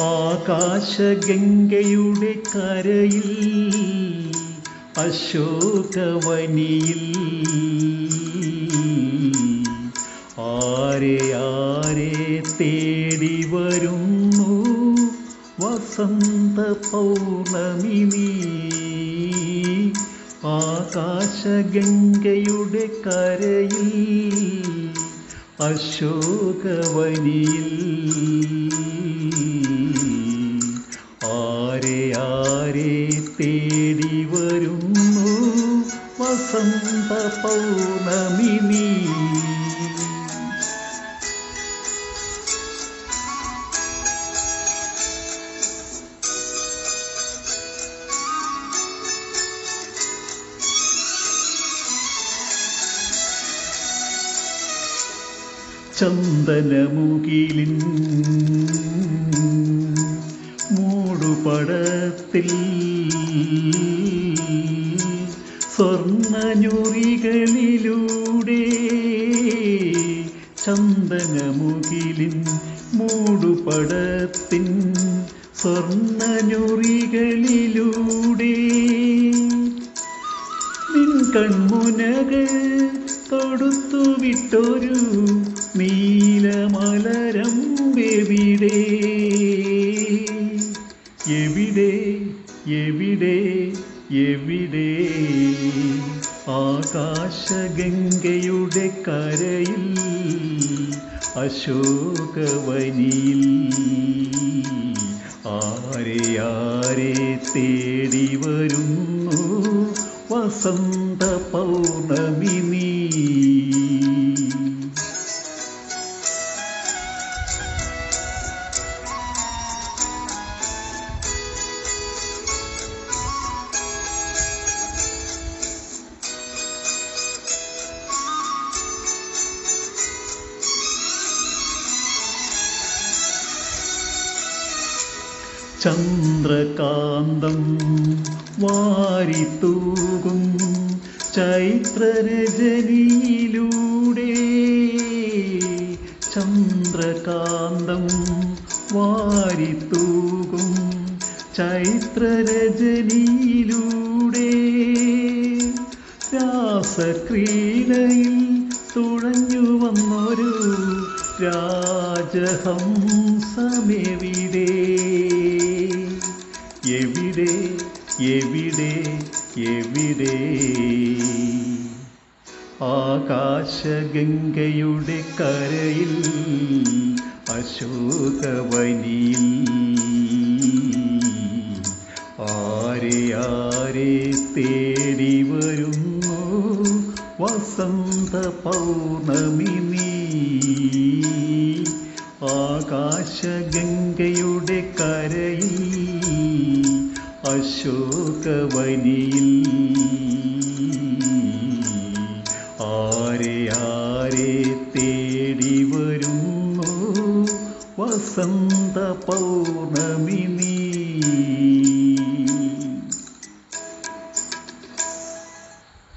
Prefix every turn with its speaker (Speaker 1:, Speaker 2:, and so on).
Speaker 1: ആകാശഗംഗയുടെ കരയിൽ അശോകവനിയിൽ. ആരെ ആരെ തേടി വരുന്നു വസന്ത പൗർണമി നീ? ആകാശഗംഗയുടെ കരയിൽ അശോകവനിയിൽ. വസന്ത പൗർണമി ചന്ദനമുകിലിൻ മൂടുപടത്തിൽ സ്വർണഞ്ഞുറികളിലൂടെ ചന്ദനമുകിലിൻ മൂടുപടത്തിൻ സ്വർണഞ്ഞുറികളിലൂടെ കൺമുനകൾ തൊടുത്തുവിട്ടൊരു നീലമലരം എവിടെ ആകാശഗംഗയുടെ കരയിൽ അശോകവനിയിൽ. ആരെ ആരെ തേടി വരുന്നു വസന്ത പൗർണമി നീ? ചന്ദ്രകാന്തം വാരിത്തൂകും ചൈത്രരജനിയിലൂടെ ചന്ദ്രകാന്തം വാരിത്തൂകും ചൈത്രരജനിയിലൂടെ രാസക്രീഡയിൽ തുഴഞ്ഞു വന്നൊരു രാജഹംസമെവിടെ. എവിടെ എവിടെ? ആകാശഗംഗയുടെ കരയിൽ അശോകവനിയിൽ. ആരെ ആരെ തേടി വരുന്നു വസന്ത പൗർണമി അശോകവനിയിൽ ആരെ ആരെ തേടി വരുന്നു? വസന്ത പൗർണമി